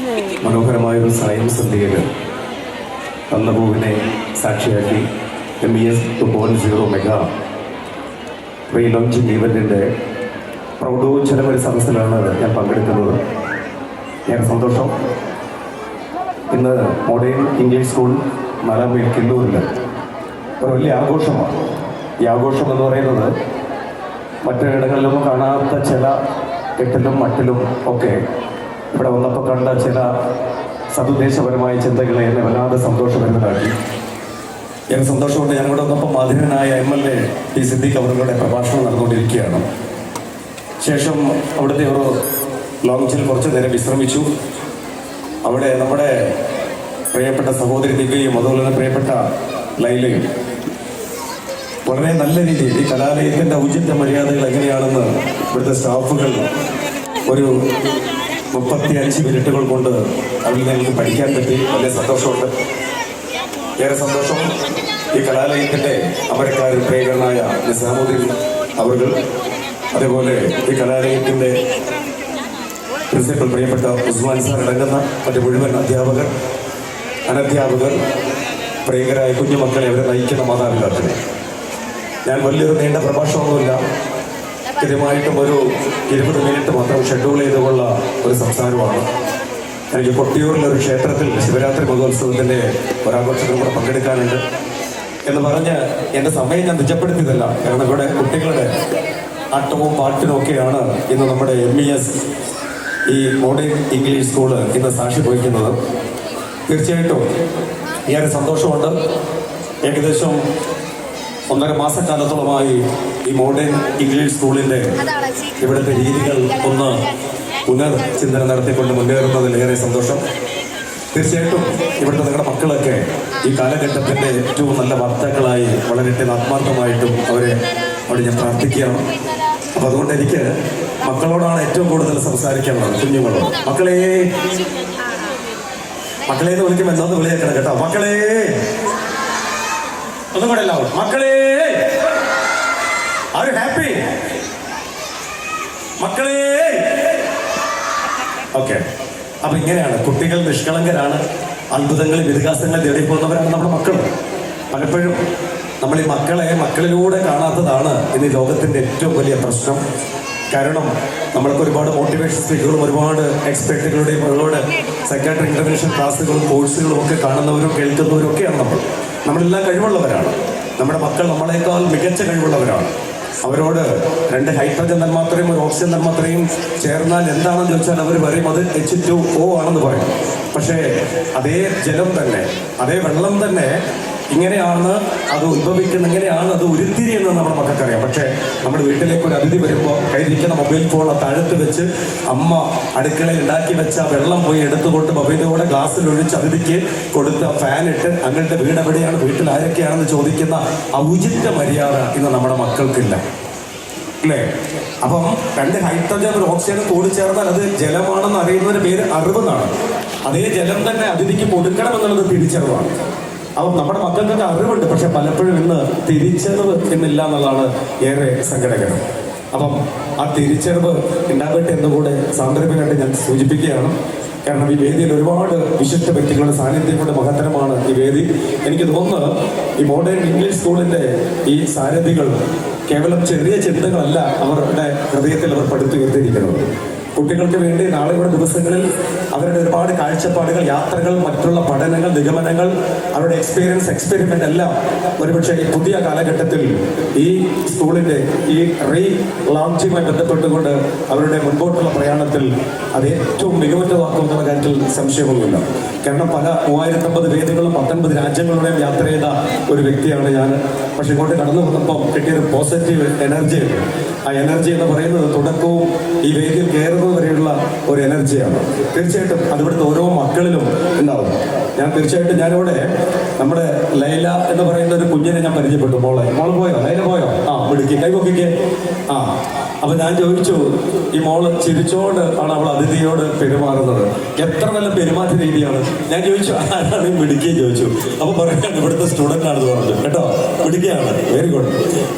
മനോഹരമായൊരു സായം സന്ധ്യയിൽ തന്നപൂവിനെ സാക്ഷിയാക്കി M E S two point zero mega relaunching ഈവന്റിന്റെ പ്രൗഢോജ്ജലമൊരു സദസ്സിലാണ് ഞാൻ പങ്കെടുക്കുന്നത്. ഏറെ സന്തോഷം. ഇന്ന് മോഡേൺ ഇംഗ്ലീഷ് സ്കൂൾ നാലാം മൈൽ കില്ലൂരിൽ ഒരു വലിയ ആഘോഷമാണ്. ഈ ആഘോഷം എന്ന് പറയുന്നത് മറ്റിടങ്ങളിലൊന്നും കാണാത്ത ചില കെട്ടിലും മട്ടിലും ഒക്കെ ഇവിടെ വന്നപ്പോൾ കണ്ട ചില സതുദ്ദേശപരമായ ചിന്തകളെ എന്നെ വല്ലാതെ സന്തോഷപരമാക്കി ഏറെ സന്തോഷമുണ്ട്. ഞാൻ ഇവിടെ വന്നപ്പോൾ മധുരനായ M L A P Siddique അവരുടെ പ്രഭാഷണം നടന്നുകൊണ്ടിരിക്കുകയാണ്. ശേഷം അവിടുത്തെ ഒരു ലോഞ്ചിൽ കുറച്ചു നേരം വിശ്രമിച്ചു. അവിടെ നമ്മുടെ പ്രിയപ്പെട്ട സഹോദരി ദിവ്യയും അതുപോലെ തന്നെ പ്രിയപ്പെട്ട ലൈലയും വളരെ നല്ല രീതിയിൽ ഈ കലാലയത്തിന്റെ ഔചിത്യ മര്യാദകൾ എങ്ങനെയാണെന്ന് ഇവിടുത്തെ സ്റ്റാഫുകൾ ഒരു മുപ്പത്തി അഞ്ച് മിനിറ്റുകൾ കൊണ്ട് അതിൽ നിന്ന് പഠിക്കാൻ പറ്റി. വലിയ സന്തോഷമുണ്ട്. ഏറെ സന്തോഷം. ഈ കലാലയത്തിന്റെ അമരക്കാരൻ പ്രിയകരനായ നിസാമുദ്ദീൻ അവർ അതേപോലെ ഈ കലാലയത്തിന്റെ പ്രിൻസിപ്പൽ പ്രിയപ്പെട്ട ഉസ്മാൻ സാർ അടങ്ങുന്ന മറ്റ് മുഴുവൻ അധ്യാപകർ അനധ്യാപകർ പ്രിയങ്കരായ കുഞ്ഞുമക്കളെ അവരെ നയിക്കുന്ന മാതാപിതാക്കളെ. ഞാൻ വലിയൊരു നീണ്ട പ്രഭാഷണമൊന്നുമില്ല. കൃത്യമായിട്ടും ഒരു ഇരുപത് മിനിറ്റ് മാത്രം ഷെഡ്യൂൾ ചെയ്തുകൊള്ള ഒരു സംസാരമാണ്. എനിക്ക് കൊട്ടിയൂരിലെ ഒരു ക്ഷേത്രത്തിൽ ശിവരാത്രി മഹോത്സവത്തിന്റെ ഒരാഘോഷത്തിൽ കൂടെ പങ്കെടുക്കാനുണ്ട്. എന്ന് പറഞ്ഞ് എന്റെ സമയം ഞാൻ നിജപ്പെടുത്തിയതല്ല. കാരണം ഇവിടെ കുട്ടികളുടെ ആട്ടവും പാട്ടിനും ഒക്കെയാണ് ഇന്ന് നമ്മുടെ എം ഇ എസ് ഈ മോഡേൺ ഇംഗ്ലീഷ് സ്കൂൾ ഇന്ന് സാക്ഷി വഹിക്കുന്നത്. തീർച്ചയായിട്ടും ഏറെ സന്തോഷമുണ്ട്. ഏകദേശം ഒന്നര മാസക്കാലത്തോളമായി ഈ മോഡേൺ ഇംഗ്ലീഷ് സ്കൂളിന്റെ ഇവിടുത്തെ രീതികൾ ഒന്ന് പുനർചിന്തന നടത്തിക്കൊണ്ട് മുന്നേറുന്നതിൽ ഏറെ സന്തോഷം. തീർച്ചയായിട്ടും ഇവിടുത്തെ നിങ്ങളുടെ മക്കളൊക്കെ ഈ കാലഘട്ടത്തിന്റെ ഏറ്റവും നല്ല വാർത്തകളായി വളരട്ടെ എന്ന് ആത്മാർത്ഥമായിട്ടും അവരെ അവിടെ ഞാൻ പ്രാർത്ഥിക്കുകയാണ്. അപ്പൊ അതുകൊണ്ട് എനിക്ക് മക്കളോടാണ് ഏറ്റവും കൂടുതൽ സംസാരിക്കാനുള്ളത് കുഞ്ഞുങ്ങളോട്. മക്കളെ! മക്കളെ എന്ന് വിളിക്കുമ്പോൾ എന്തോന്ന് വിളിയേക്കണം കേട്ടോ. മക്കളെ! ഒന്നും കൂടെ എല്ലാവരും. മക്കളെ! ആര് ഹാപ്പി മക്കളെ! ഓക്കെ അപ്പൊ ഇങ്ങനെയാണ്. കുട്ടികൾ നിഷ്കളങ്കരാണ്. അത്ഭുതങ്ങൾ വികാസങ്ങൾ തേടി പോകുന്നവരാണ് നമ്മുടെ മക്കൾ. പലപ്പോഴും നമ്മൾ ഈ മക്കളെ മക്കളിലൂടെ കാണാത്തതാണ് ഇന്ന് ലോകത്തിന്റെ ഏറ്റവും വലിയ പ്രശ്നം. കാരണം നമ്മൾക്ക് ഒരുപാട് മോട്ടിവേഷൻ സ്പീക്കുകളും ഒരുപാട് എക്സ്പെക്റ്റുകളുടെയും ഒരുപാട് സൈക്കാട്രി ഇന്റർവെൻഷൻ ക്ലാസ്സുകളും കോഴ്സുകളും ഒക്കെ കാണുന്നവരും കേൾക്കുന്നവരും ഒക്കെയാണ് നമ്മൾ. നമ്മളെല്ലാം കഴിവുള്ളവരാണ്. നമ്മുടെ മക്കൾ നമ്മളെക്കാൾ മികച്ച കഴിവുള്ളവരാണ്. അവരോട് രണ്ട് ഹൈഡ്രജൻ തന്മാത്രയും ഒരു ഓക്സിജൻ തന്മാത്രയും ചേർന്നാൽ എന്താണെന്ന് ചോദിച്ചാൽ അവർ പറയും അത് എച്ച് ടു ഒ ആണെന്ന് പറയും. പക്ഷേ അതേ ജലം തന്നെ അതേ വെള്ളം തന്നെ ഇങ്ങനെയാണ് അത് ഉത്ഭവിക്കുന്നത് ഇങ്ങനെയാണ് അത് ഉരുത്തിരിയെന്ന് നമ്മുടെ മക്കൾക്കറിയാം പക്ഷേ നമ്മുടെ വീട്ടിലേക്ക് ഒരു അതിഥി വരുമ്പോൾ കയ്യിലിരിക്കുന്ന മൊബൈൽ ഫോൺ തഴുത്ത് വെച്ച് അമ്മ അടുക്കളയിൽ ഉണ്ടാക്കി വെച്ച വെള്ളം പോയി എടുത്തുകൊണ്ട് മൊബൈലിലൂടെ ഗ്ലാസ്സിൽ ഒഴിച്ച് അതിഥിക്ക് കൊടുത്ത ഫാൻ ഇട്ട് അങ്ങനത്തെ വീട് എവിടെയാണ് വീട്ടിൽ ആരൊക്കെയാണെന്ന് ചോദിക്കുന്ന ആ ഔചിത്യ മര്യാദ ഇന്ന് നമ്മുടെ മക്കൾക്കില്ല. അല്ലേ? അപ്പം രണ്ട് ഹൈഡ്രജൻ ഒരു ഓക്സിജൻ കൂടി ചേർന്നാൽ അത് ജലമാണെന്ന് അറിയുന്നതിന് പേര് അറിവെന്നാണ്. അതേ ജലം തന്നെ അതിഥിക്ക് കൊടുക്കണം എന്നുള്ളത് തിരിച്ചറിവാണ് അപ്പം നമ്മുടെ മക്കൾക്കൊക്കെ അറിവുണ്ട് പക്ഷെ പലപ്പോഴും ഇന്ന് തിരിച്ചറിവ് എന്നില്ല എന്നുള്ളതാണ് ഏറെ സങ്കടകരം. അപ്പം ആ തിരിച്ചറിവ് ഉണ്ടാകട്ടെ എന്നുകൂടെ സാന്ദർഭികമായിട്ട് ഞാൻ സൂചിപ്പിക്കുകയാണ്. കാരണം ഈ വേദിയിൽ ഒരുപാട് വിശിഷ്ട വ്യക്തികളുടെ സാന്നിധ്യം കൊണ്ട് മഹത്തരമാണ് ഈ വേദി. എനിക്ക് തോന്നുന്നത് ഈ മോഡേൺ ഇംഗ്ലീഷ് സ്കൂളിന്റെ ഈ സാരഥികൾ കേവലം ചെറിയ ചിന്തകളല്ല അവരുടെ ഹൃദയത്തിൽ അവർ പടുത്തുയർത്തിയിരിക്കുന്നത്. കുട്ടികൾക്ക് വേണ്ടി നാളെയുള്ള ദിവസങ്ങളിൽ അവരുടെ ഒരുപാട് കാഴ്ചപ്പാടുകൾ യാത്രകൾ മറ്റുള്ള പഠനങ്ങൾ നിഗമനങ്ങൾ അവരുടെ എക്സ്പീരിയൻസ് എക്സ്പെരിമെന്റ് എല്ലാം ഒരുപക്ഷെ ഈ പുതിയ കാലഘട്ടത്തിൽ ഈ സ്കൂളിന്റെ ഈ റീ ലോഞ്ചുമായി ബന്ധപ്പെട്ടുകൊണ്ട് അവരുടെ മുൻപോട്ടുള്ള പ്രയാണത്തിൽ അത് ഏറ്റവും മികവുറ്റതാക്കുമെന്നുള്ള കാര്യത്തിൽ സംശയമൊന്നുമില്ല. കാരണം പല മൂവായിരത്തമ്പത് വേദികളും പത്തൊൻപത് രാജ്യങ്ങളുടെയും യാത്ര ചെയ്ത ഒരു വ്യക്തിയാണ് ഞാൻ. പക്ഷെ ഇങ്ങോട്ട് കടന്നു വന്നപ്പം കിട്ടിയൊരു പോസിറ്റീവ് എനർജി ആ എനർജി എന്ന് പറയുന്നത് തുടക്കവും ഈ വേദിയിൽ കയറുന്നത് വരെയുള്ള ഒരു എനർജിയാണ് തീർച്ചയായിട്ടും അതിവിടുത്തെ ഓരോ മക്കളിലും ഉണ്ടാവും. ഞാൻ തീർച്ചയായിട്ടും ഞാനിവിടെ നമ്മുടെ ലൈല എന്ന് പറയുന്ന ഒരു കുഞ്ഞിനെ ഞാൻ പരിചയപ്പെട്ടു. മോളെ. മോൾ പോയോ? ലൈല പോയോ? ആ വിളിക്ക് കൈ പൊക്കിക്ക്. ആ അപ്പൊ ഞാൻ ചോദിച്ചു ഈ മോൾ ചിരിച്ചോണ്ട് ആണ് അവൾ അതിഥിയോട് പെരുമാറുന്നത്. എത്ര നല്ല പെരുമാറ്റ രീതിയാണ്. ഞാൻ ചോദിച്ചു ആരാണ് ഈ മിടുക്കിയെ? ചോദിച്ചു. അപ്പൊ പറയാൻ ഇവിടുത്തെ സ്റ്റുഡന്റ് ആണെന്ന് പറഞ്ഞു. കേട്ടോ? മിടുക്കിയാണ്. വെരി ഗുഡ്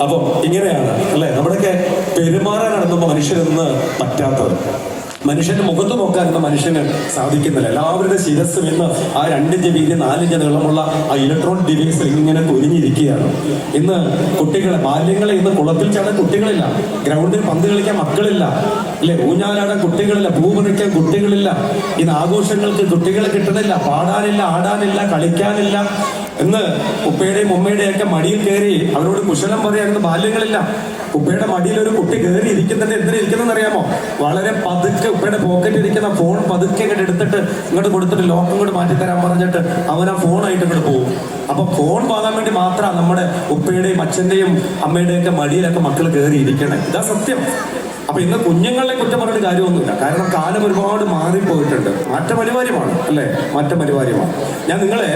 അപ്പം ഇങ്ങനെയാണ് അല്ലെ? നമ്മുടെയൊക്കെ പെരുമാറാനാണ് നമ്മൾ മനുഷ്യരെന്ന് പറ്റാത്തത്. മനുഷ്യന്റെ മുഖത്ത് ഇന്ന് മനുഷ്യന് സാധിക്കുന്നില്ല. എല്ലാവരുടെ ശിരസ്സും ഇന്ന് ആ രണ്ടിഞ്ച് വീതി നാലിഞ്ച് നീളമുള്ള ആ ഇലക്ട്രോൺ ഡിവൈസ് ഇങ്ങനെ പൊരിഞ്ഞിരിക്കുകയാണ് ഇന്ന് കുട്ടികളെ ബാല്യങ്ങളെ ഇന്ന് കുളത്തിൽ ചാടാൻ കുട്ടികളില്ല. ഗ്രൗണ്ടിൽ പന്ത് കളിക്കാൻ മക്കളില്ല. അല്ലെ ഊഞ്ഞാലാടാൻ കുട്ടികളില്ല. ഭൂമിക്കാൻ കുട്ടികളില്ല. ഇന്ന് ആഘോഷങ്ങൾക്ക് കുട്ടികളെ കിട്ടണില്ല പാടാനില്ല ആടാനില്ല കളിക്കാനില്ല. ഇന്ന് ഉപ്പയുടെയും ഉമ്മയുടെയും ഒക്കെ മടിയിൽ കയറി അവരോട് കുശലം പറയാൻ ബാല്യങ്ങളില്ല. ഉപ്പയുടെ മടിയിൽ ഒരു കുട്ടി കയറി ഇരിക്കുന്നുണ്ട് എന്തിനാ ഇരിക്കുന്നെന്ന് അറിയാമോ? വളരെ പതുക്കെ ഉപ്പയുടെ പോക്കറ്റിൽ ഇരിക്കുന്ന ഫോൺ പതുക്കെ ഇങ്ങോട്ട് എടുത്തിട്ട് ഇങ്ങോട്ട് കൊടുത്തിട്ട് ലോക്ക് ഇങ്ങോട്ട് മാറ്റി തരാൻ പറഞ്ഞിട്ട് അവൻ ആ ഫോണായിട്ട് ഇങ്ങോട്ട് പോകും അപ്പൊ ഫോൺ വാങ്ങാൻ വേണ്ടി മാത്രമാണ് നമ്മുടെ ഉപ്പയുടെയും അച്ഛന്റെയും അമ്മയുടെയും ഒക്കെ മടിയിലൊക്കെ മക്കൾ കയറി ഇരിക്കണേ. ഇതാ സത്യം. അപ്പൊ ഇന്ന് കുഞ്ഞുങ്ങളെ കുറ്റം പറഞ്ഞിട്ട് കാര്യമൊന്നുമില്ല. കാരണം കാലം ഒരുപാട് മാറിപ്പോയിട്ടുണ്ട്. മാറ്റം അനിവാര്യമാണ് അല്ലേ? മാറ്റം അനിവാര്യമാണ് ഞാൻ നിങ്ങളെ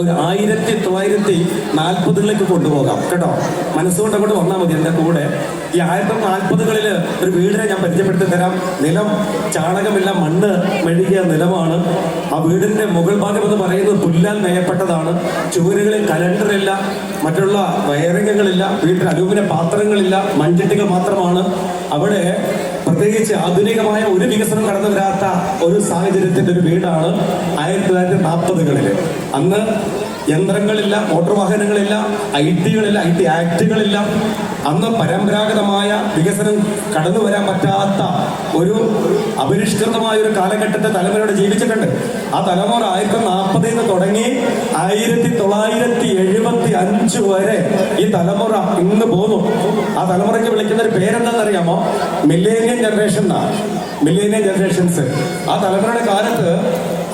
ഒരു ആയിരത്തി തൊള്ളായിരത്തി നാൽപ്പതുകളിലേക്ക് കൊണ്ടുപോകാം. കേട്ടോ? മനസ്സുകൊണ്ട് അങ്ങോട്ട് വന്നാൽ മതി എന്റെ കൂടെ. ഈ ആയിരത്തി നാൽപ്പതുകളിൽ ഒരു വീടിനെ ഞാൻ പരിചയപ്പെടുത്തി തരാം. നിലം ചാണകമില്ല മണ്ണ് മെഴുകിയ നിലമാണ്. ആ വീടിന്റെ മുകൾ ഭാഗം എന്ന് പറയുന്നത് പുല്ലാൽ മേയപ്പെട്ടതാണ് ചുവരുകളിൽ കലണ്ടറില്ല മറ്റുള്ള വയറിങ്ങുകളില്ല വീട്ടിൽ അലൂമിന പാത്രങ്ങളില്ല മൺചട്ടികൾ മാത്രമാണ്. അവിടെ പ്രത്യേകിച്ച് ആധുനികമായ ഒരു വികസനം കടന്നു വരാത്ത ഒരു സാഹചര്യത്തിന്റെ ഒരു വീടാണ് ആയിരത്തി തൊള്ളായിരത്തി നാൽപ്പതുകളിൽ. അന്ന് യന്ത്രങ്ങളില്ല മോട്ടോർ വാഹനങ്ങളില്ല ഐ ടികളില്ല ഐ ടി ആക്ടുകളില്ല. അന്ന് പരമ്പരാഗതമായ വികസനം കടന്നു വരാൻ പറ്റാത്ത ഒരു അപരിഷ്കൃതമായ ഒരു കാലഘട്ടത്തെ തലമുറയോട് ജീവിച്ചിട്ടുണ്ട്. ആ തലമുറ ആയിരത്തി നാൽപ്പതിൽ നിന്ന് തുടങ്ങി ആയിരത്തി തൊള്ളായിരത്തി അഞ്ച് വരെ ഈ തലമുറ ഇന്ന് പോന്നു ആ തലമുറയ്ക്ക് വിളിക്കുന്ന ഒരു പേരെന്താണെന്ന് അറിയാമോ മില്ലേനിയം ജനറേഷൻ എന്നാണ് മില്ലേനിയൻ ജനറേഷൻസ് ആ തലമുറയുടെ കാലത്ത്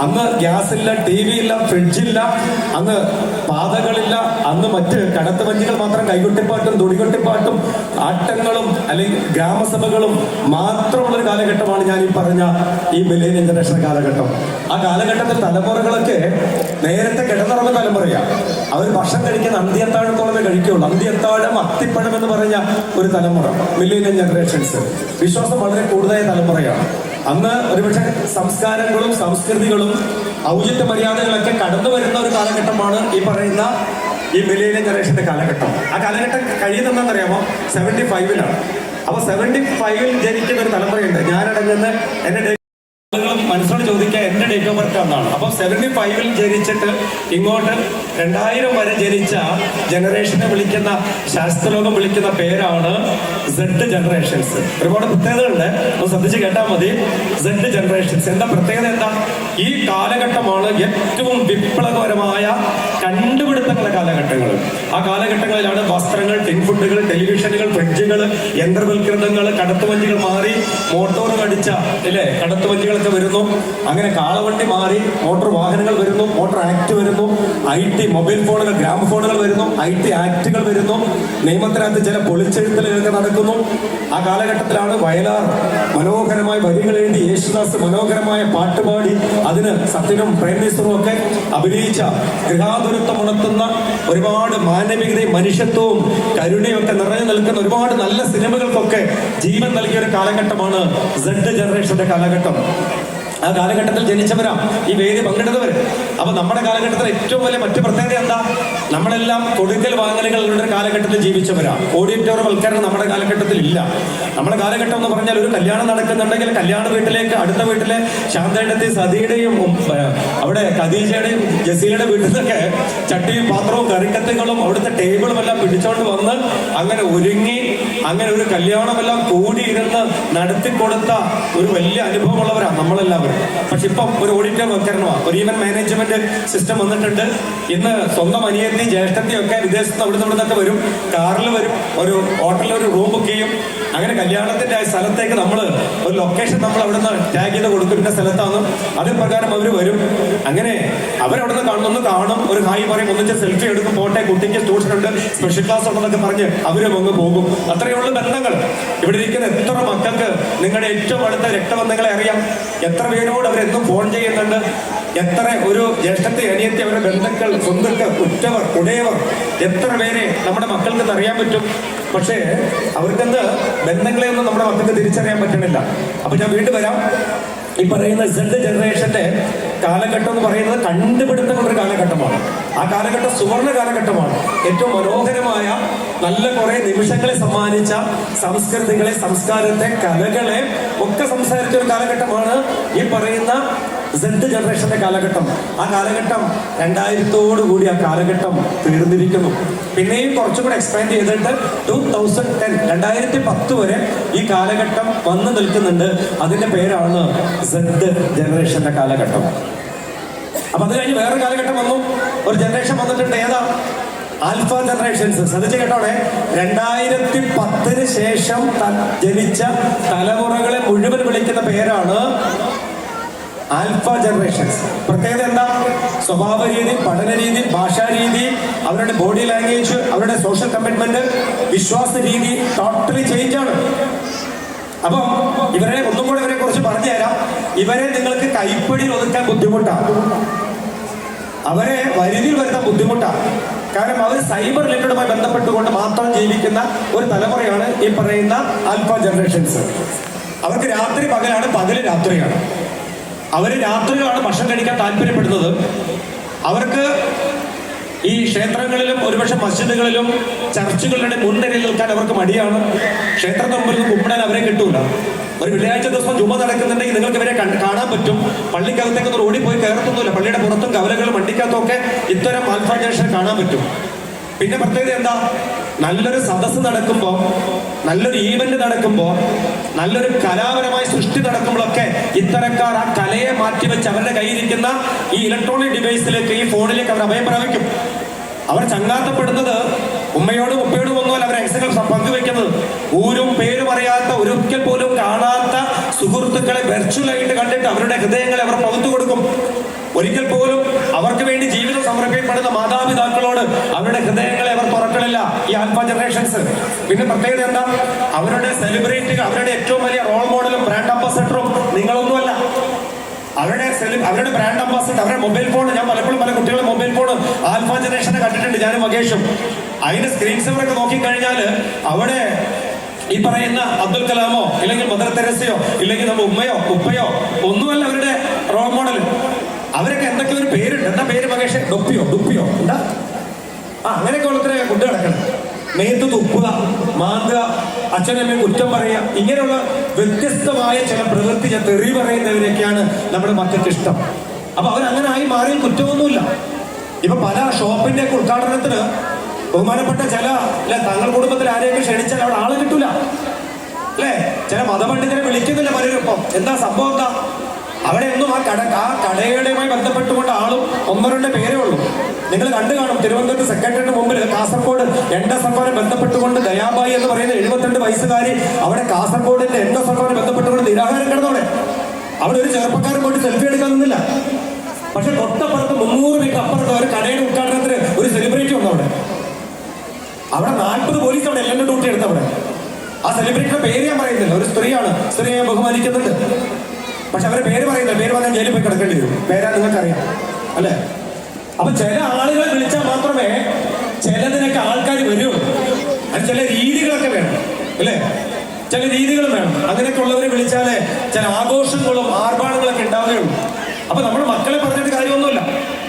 അന്ന് ഗ്യാസ് ഇല്ല ടി വി ഇല്ല ഫ്രിഡ്ജില്ല അന്ന് പാതകളില്ല അന്ന് മറ്റ് കടത്തുവഞ്ചികൾ മാത്രം കൈകൊട്ടിപ്പാട്ടും തുടികൊട്ടിപ്പാട്ടും ആട്ടങ്ങളും അല്ലെങ്കിൽ ഗ്രാമസഭകളും മാത്രമുള്ളൊരു കാലഘട്ടമാണ് ഞാൻ ഈ പറഞ്ഞ ഈ മില്ലേനിയം ജനറേഷൻ കാലഘട്ടം. ആ കാലഘട്ടത്തിൽ തലമുറകളൊക്കെ നേരത്തെ കിടന്നുറങ്ങുന്ന തലമുറയാണ് അവർ ഭക്ഷണം കഴിക്കുന്ന അന്ത്യത്താഴത്തോളമേ കഴിക്കുകയുള്ളൂ അന്ത്യത്താഴം അത്തിപ്പഴം എന്ന് പറഞ്ഞ ഒരു തലമുറ മില്ലേനിയം ജനറേഷൻസ് വിശ്വാസം വളരെ കൂടുതലായ തലമുറയാണ്. അന്ന് ഒരുപക്ഷെ സംസ്കാരങ്ങളും സംസ്കൃതികളും ഔചിത്യ മര്യാദകളൊക്കെ കടന്നു വരുന്ന ഒരു കാലഘട്ടമാണ് ഈ പറയുന്ന ഈ മില്ലേനിയം ജനറേഷന്റെ കാലഘട്ടം. ആ കാലഘട്ടം കഴിയുന്നതെന്നറിയാമോ സെവന്റി ഫൈവിലാണ് അപ്പൊ സെവന്റി ഫൈവിൽ ജനിക്കുന്ന ഒരു തലമുറയുണ്ട്. ഞാനടങ്ങുന്ന എന്റെ ഡേറ്റ് ആളുകൾ മനസ്സിനോട് ചോദിക്കുക എന്റെ ഡേറ്റ് ഓഫ് ബർത്ത് എന്നാണ് അപ്പൊ സെവന്റി ഫൈവിൽ ജനിച്ചിട്ട് ഇങ്ങോട്ട് രണ്ടായിരം വരെ ജനിച്ച ജനറേഷനെ വിളിക്കുന്ന ശാസ്ത്രലോകം വിളിക്കുന്ന പേരാണ് സെഡ് ജനറേഷൻസ് ഒരുപാട് പ്രത്യേകതകളുണ്ട്. ഒന്ന് ശ്രദ്ധിച്ച് കേട്ടാൽ മതി. സെഡ് ജനറേഷൻസ് എന്താ പ്രത്യേകത എന്താ? ഈ കാലഘട്ടമാണ് ഏറ്റവും വിപ്ലവകരമായ കണ്ടുപിടുത്തങ്ങളുടെ കാലഘട്ടങ്ങൾ. ആ കാലഘട്ടങ്ങളിലാണ് വസ്ത്രങ്ങൾ തെൻഫുഡുകൾ ടെലിവിഷനുകൾ ഫ്രിഡ്ജുകൾ യന്ത്രവൽകൃതങ്ങൾ കടത്തുവഞ്ചികൾ മാറി മോട്ടോർ അടിച്ച അല്ലേ കടത്തുവഞ്ചികളൊക്കെ വരുന്നു. അങ്ങനെ കാളവണ്ടി മാറി മോട്ടോർ വാഹനങ്ങൾ വരുന്നു മോട്ടോർ ആക്ട് വരുന്നു ഐ ടി മൊബൈൽ ഫോണുകൾ ഗ്രാമ ഫോണുകൾ വരുന്നു ഐ ടി ആക്ടുകൾ വരുന്നു. നിയമത്തിനകത്ത് ചില പൊളിച്ചെഴുത്തലുകളൊക്കെ നടക്കുന്നു. ആ കാലഘട്ടത്തിലാണ് വയലാർ മനോഹരമായ വരികൾ എഴുതി യേശുദാസ് മനോഹരമായ പാട്ടുപാടി അതിന് സത്യനും പ്രേമേശ്വറും ഒക്കെ അഭിനയിച്ച ഗൃഹാതുരത്വം ഉണർത്തുന്ന ഒരുപാട് മാനവികതയും മനുഷ്യത്വവും കരുണയും ഒക്കെ നിറഞ്ഞു നിൽക്കുന്ന ഒരുപാട് നല്ല സിനിമകൾക്കൊക്കെ ജീവൻ നൽകിയ ഒരു കാലഘട്ടമാണ് സെഡ് ജനറേഷന്റെ കാലഘട്ടം. ആ കാലഘട്ടത്തിൽ ജനിച്ചവരാ. ഈ വേദി പങ്കെടുത്തവർ അപ്പൊ നമ്മുടെ കാലഘട്ടത്തിൽ ഏറ്റവും വലിയ മറ്റു പ്രത്യേകത എന്താ? നമ്മളെല്ലാം കൊടുക്കൽ വാങ്ങലുകളുടെ കാലഘട്ടത്തിൽ ജീവിച്ചവരാ. ഓഡിറ്റോറിയം വൽക്കരണം നമ്മുടെ കാലഘട്ടത്തിൽ ഇല്ല. നമ്മുടെ കാലഘട്ടം എന്ന് പറഞ്ഞാൽ ഒരു കല്യാണം നടക്കുന്നുണ്ടെങ്കിൽ കല്യാണ വീട്ടിലേക്ക് അടുത്ത വീട്ടിലെ ശാന്തയുടെയും സതിയുടെയും അവിടെ ഖദീജയുടെയും ജസീലയുടെ വീട്ടിൽ നിന്നൊക്കെ ചട്ടിയും പാത്രവും കറിക്കത്തുകളും അവിടുത്തെ ടേബിളും എല്ലാം പിടിച്ചോണ്ട് വന്ന് അങ്ങനെ ഒരുങ്ങി അങ്ങനെ ഒരു കല്യാണമെല്ലാം കൂടി ഇരുന്ന് നടത്തി കൊടുത്ത ഒരു വലിയ അനുഭവമുള്ളവരാ നമ്മളെല്ലാവരും. പക്ഷെ ഇപ്പം ഒരു ഓഡിറ്റർ വൽക്കരണമാണ് ഒരു ഈവൻ മാനേജ്മെന്റ് സിസ്റ്റം വന്നിട്ടുണ്ട്. ഇന്ന് സ്വന്തം അനിയത്തി ജ്യേഷ്ഠത്തി ഒക്കെ വിദേശത്ത് അവിടെ നിന്നൊക്കെ വരും. കാറിൽ വരും. ഒരു ഹോട്ടലിൽ ഒരു റൂം ബുക്ക് ചെയ്യും. അങ്ങനെ കല്യാണത്തിന്റെ ആ സ്ഥലത്തേക്ക് നമ്മൾ ഒരു ലൊക്കേഷൻ നമ്മൾ അവിടെ നിന്ന് ടാഗ് ചെയ്ത് കൊടുക്കുന്ന സ്ഥലത്താണ് അതിന് പ്രകാരം അവർ വരും. അങ്ങനെ അവരവിടുന്ന് കാണുന്നു ഒന്ന് കാണും ഒരു ഹായ് പറയും ഒന്നിച്ച് സെൽഫി എടുക്കും പോട്ടെ കുട്ടിക്ക് ട്യൂഷൻ ഉണ്ട് സ്പെഷ്യൽ ക്ലാസ് ഉണ്ടെന്നൊക്കെ പറഞ്ഞ് അവരും അങ്ങ് പോകും. അത്രയുള്ള ബന്ധങ്ങൾ. ഇവിടെ ഇരിക്കുന്ന എത്ര മക്കൾക്ക് നിങ്ങളുടെ ഏറ്റവും അടുത്ത രക്തബന്ധങ്ങളെ അറിയാം. എത്ര പേരോട് അവരെന്നും ഫോൺ ചെയ്യുന്നുണ്ട്? എത്ര ഒരു ജ്യേഷ്ഠത്തെ അനിയത്തെ അവരുടെ ബന്ധുക്കൾ സ്വന്തക്കൾ ഉറ്റവർ ഉടയവർ എത്ര പേരെ നമ്മുടെ മക്കൾക്ക് അറിയാൻ പറ്റും? പക്ഷേ അവർക്കെന്ത്? ബന്ധങ്ങളെ ഒന്നും നമ്മുടെ മക്കൾക്ക് തിരിച്ചറിയാൻ പറ്റണില്ല അപ്പൊ ഞാൻ വീണ്ടും വരാം. ഈ പറയുന്ന സെഡ് ജനറേഷന്റെ കാലഘട്ടം എന്ന് പറയുന്നത് കണ്ടുപിടുത്തങ്ങളുടെ കാലഘട്ടമാണ്. ആ കാലഘട്ടം സുവർണ കാലഘട്ടമാണ്. ഏറ്റവും മനോഹരമായ നല്ല കുറെ നിമിഷങ്ങളെ സമ്മാനിച്ച സംസ്കൃതികളെ സംസ്കാരത്തെ കലകളെ ഒക്കെ സംസാരിച്ച ഒരു കാലഘട്ടമാണ് ഈ പറയുന്ന സെഡ് ജനറേഷന്റെ കാലഘട്ടം. ആ കാലഘട്ടം രണ്ടായിരത്തോടു കൂടി ആ കാലഘട്ടം തീർന്നിരിക്കുന്നു. പിന്നെയും കുറച്ചും കൂടെ എക്സ്പാൻഡ് ചെയ്തിട്ട് ടൂ തൗസൻഡ് ടെൻ രണ്ടായിരത്തി പത്ത് വരെ ഈ കാലഘട്ടം വന്നു നിൽക്കുന്നുണ്ട്. അതിന്റെ പേരാണ് സെഡ് ജനറേഷന്റെ കാലഘട്ടം. അപ്പൊ അത് കഴിഞ്ഞ് വേറൊരു കാലഘട്ടം വന്നു. ഒരു ജനറേഷൻ വന്നിട്ടുണ്ട്. ഏതാ? ആൽഫ ജനറേഷൻസ് ശ്രദ്ധിച്ച് കേട്ടോടെ രണ്ടായിരത്തി പത്തിന് ശേഷം ജനിച്ച തലമുറകളെ മുഴുവൻ വിളിക്കുന്ന പേരാണ് ആൽഫ ജനറേഷൻസ്. പ്രത്യേകത എന്താ? സ്വഭാവ രീതി പഠന രീതി ഭാഷാ രീതി അവരുടെ ബോഡി ലാംഗ്വേജ് അവരുടെ സോഷ്യൽ കമ്മിറ്റ്മെന്റ് വിശ്വാസ രീതി ടോട്ടലി ചേഞ്ച് ആണ്. അപ്പൊ ഇവരെ ഒന്നും കൂടെ ഇവരെ കുറിച്ച് പറഞ്ഞു തരാം. ഇവരെ നിങ്ങൾക്ക് കൈപ്പടിയിൽ ഒതുക്കാൻ ബുദ്ധിമുട്ടാണ് അവരെ വരുതിയിൽ വരുത്താൻ ബുദ്ധിമുട്ടാണ് കാരണം അവർ സൈബർ റിലേറ്റഡുമായി ബന്ധപ്പെട്ടുകൊണ്ട് മാത്രം ജീവിക്കുന്ന ഒരു തലമുറയാണ് ഈ പറയുന്ന ആൽഫ ജനറേഷൻസ്. അവർക്ക് രാത്രി പകലാണ് പകൽ രാത്രിയാണ്. അവർ രാത്രിയിലാണ് ഭക്ഷണം കഴിക്കാൻ താല്പര്യപ്പെടുന്നത്. അവർക്ക് ഈ ക്ഷേത്രങ്ങളിലും ഒരുപക്ഷെ മസ്ജിദുകളിലും ചർച്ചുകളുടെ മുൻനിരയിൽ നിൽക്കാൻ അവർക്ക് മടിയാണ്. ക്ഷേത്രത്തിന് മുമ്പിൽ കുമ്പിടാൻ അവരെ കിട്ടൂല. ഒരു വെള്ളിയാഴ്ച ദിവസം ജുമ നടക്കുന്നുണ്ടെങ്കിൽ നിങ്ങൾക്ക് ഇവരെ കാണാൻ പറ്റും. പള്ളിക്കകത്തേക്ക് ഓടിപ്പോയി കയറത്തൊന്നുമില്ല. പള്ളിയുടെ പുറത്തും കവലകളും വണ്ടിക്കകത്തും ഒക്കെ ഇത്തരം ആൽഫ കാണാൻ പറ്റും. പിന്നെ പ്രത്യേകത എന്താ? നല്ലൊരു സദസ്സ് നടക്കുമ്പോൾ നല്ലൊരു ഈവന്റ് നടക്കുമ്പോൾ നല്ലൊരു കലാപരമായ സൃഷ്ടി നടക്കുമ്പോഴൊക്കെ ഇത്തരക്കാർ ആ കലയെ മാറ്റിവെച്ച് അവരുടെ കയ്യിലിരിക്കുന്ന ഈ ഇലക്ട്രോണിക് ഡിവൈസിലേക്ക് ഈ ഫോണിലേക്ക് അവർ അഭയം പ്രാപിക്കും അവർ ചങ്ങാത്തപ്പെടുന്നത് ഉമ്മയോടും ഉപ്പയോടും ഒന്നുമല്ല അവർ എക്സകൾ പങ്കുവെക്കുന്നത്. ഊരും പേരും അറിയാത്ത ഒരിക്കൽ പോലും കാണാത്ത സുഹൃത്തുക്കളെ വെർച്വലായിട്ട് കണ്ടിട്ട് അവരുടെ ഹൃദയങ്ങളെ അവർ പകുത്തു കൊടുക്കും. ഒരിക്കൽ പോലും അവർക്ക് വേണ്ടി ജീവിതം സമർപ്പിക്കപ്പെടുന്ന മാതാപിതാക്കളോട് അവരുടെ ഹൃദയങ്ങളെ അവർ തുറക്കണില്ല ഈ ആൽഫ ജനറേഷൻസ് പിന്നെ പ്രത്യേകത എന്താ? അവരുടെ സെലിബ്രിറ്റികൾ അവരുടെ ഏറ്റവും വലിയ റോൾ മോഡലും ബ്രാൻഡ് അംബാസഡറും നിങ്ങളൊന്നുമല്ല. അവരുടെ സെലി അവരുടെ ബ്രാൻഡ് അംബാസഡർ അവരുടെ മൊബൈൽ ഫോൺ ഞാൻ പലപ്പോഴും പല കുട്ടികളുടെ മൊബൈൽ ഫോൺ ആൽഫ ജനറേഷനെ കണ്ടിട്ടുണ്ട് ഞാനും മകേഷും. അതിന്റെ സ്ക്രീൻ സെവറൊക്കെ നോക്കിക്കഴിഞ്ഞാൽ അവിടെ ഈ പറയുന്ന അബ്ദുൽ കലാമോ ഇല്ലെങ്കിൽ മദർ തെരസയോ ഇല്ലെങ്കിൽ നമ്മുടെ ഉമ്മയോ ഉപ്പയോ ഒന്നുമല്ല അവരുടെ റോൾ മോഡൽ അവരൊക്കെ എന്തൊക്കെ ഒരു പേരുണ്ട്. എന്താ പേര് മകേഷ്? ഡൊപ്പിയോ ഡുപ്പിയോ. എന്താ ആ അങ്ങനെയൊക്കെ ഉള്ളത്ര ഫുഡ് കിടക്കണം മേത്ത് തുപ്പുക മാന്തുക അച്ഛനമ്മ കുറ്റം പറയുക ഇങ്ങനെയുള്ള വ്യത്യസ്തമായ ചില പ്രവൃത്തി തെറി പറയുന്നവരെയൊക്കെയാണ് നമ്മുടെ മക്കൾക്ക് ഇഷ്ടം. അപ്പൊ അവരങ്ങനെ ആയി മാറിയ കുറ്റമൊന്നുമില്ല. ഇപ്പൊ പല ഷോപ്പിന്റെ ഒക്കെ ഉദ്ഘാടനത്തിന് ബഹുമാനപ്പെട്ട ചില അല്ലെ തങ്ങൾ കുടുംബത്തിൽ ആരെയൊക്കെ ക്ഷണിച്ചാൽ അവിടെ ആൾ കിട്ടൂല. അല്ലേ? ചില മതപണ്ഡിതരെ വിളിക്കുന്നില്ല പലരും ഇപ്പം. എന്താ സംഭവം എന്താ? അവിടെ ഒന്നും ആ കട ആ കടകളുമായി ബന്ധപ്പെട്ടുകൊണ്ട് ആളും ഒന്നോ രണ്ടോ പേരേ ഉള്ളൂ. നിങ്ങൾ കണ്ടു കാണും തിരുവനന്തപുരത്ത് സെക്രട്ടറിയുടെ മുമ്പിൽ കാസർഗോഡ് എണ്ണ സർക്കാരും ബന്ധപ്പെട്ടുകൊണ്ട് ദയാബായി എന്ന് പറയുന്ന എഴുപത്തിരണ്ട് വയസ്സുകാരി അവിടെ കാസർഗോഡിന്റെ എണ്ണ സർക്കാരും ബന്ധപ്പെട്ടുകൊണ്ട് നിരാഹാരം കിടന്നവിടെ അവിടെ. ഒരു ചെറുപ്പക്കാരൻ പോയിട്ട് സെൽഫി എടുക്കാൻ നിന്നില്ല. പക്ഷെ തൊട്ടപ്പുറത്ത് മുന്നൂറ് മീറ്റർ അപ്പുറത്ത് ഒരു കടയുടെ ഉദ്ഘാടനത്തിന് ഒരു സെലിബ്രിറ്റി ഉണ്ട് അവിടെ. അവിടെ നാൽപ്പത് പോലീസ് അവിടെ എല്ലാം ഡ്യൂട്ടി എടുത്തവിടെ ആ സെലിബ്രിറ്റിയുടെ പേര് ഞാൻ പറയുന്നില്ല. ഒരു സ്ത്രീയാണ്. സ്ത്രീയെ ബഹുമാനിക്കുന്നുണ്ട്. പക്ഷെ അവരെ പേര് പറയുന്നില്ല. പേര് പറഞ്ഞാൽ ജയിലിൽ പോയി കിടക്കേണ്ടി വരും. പേരാ നിങ്ങൾക്കറിയാം. അല്ലേ? അപ്പൊ ചില ആളുകളെ വിളിച്ചാൽ മാത്രമേ ചിലതിനൊക്കെ ആൾക്കാർ വരൂ. അത് ചില രീതികളൊക്കെ വേണം. അല്ലേ? ചില രീതികൾ വേണം. അങ്ങനെയൊക്കെ ഉള്ളവരെ വിളിച്ചാലേ ചില ആഘോഷങ്ങളും ആർഭാടങ്ങളൊക്കെ ഉണ്ടാവുകയുള്ളൂ. അപ്പൊ നമ്മുടെ മക്കളെ പറഞ്ഞിട്ട് കാര്യമൊന്നുമില്ല.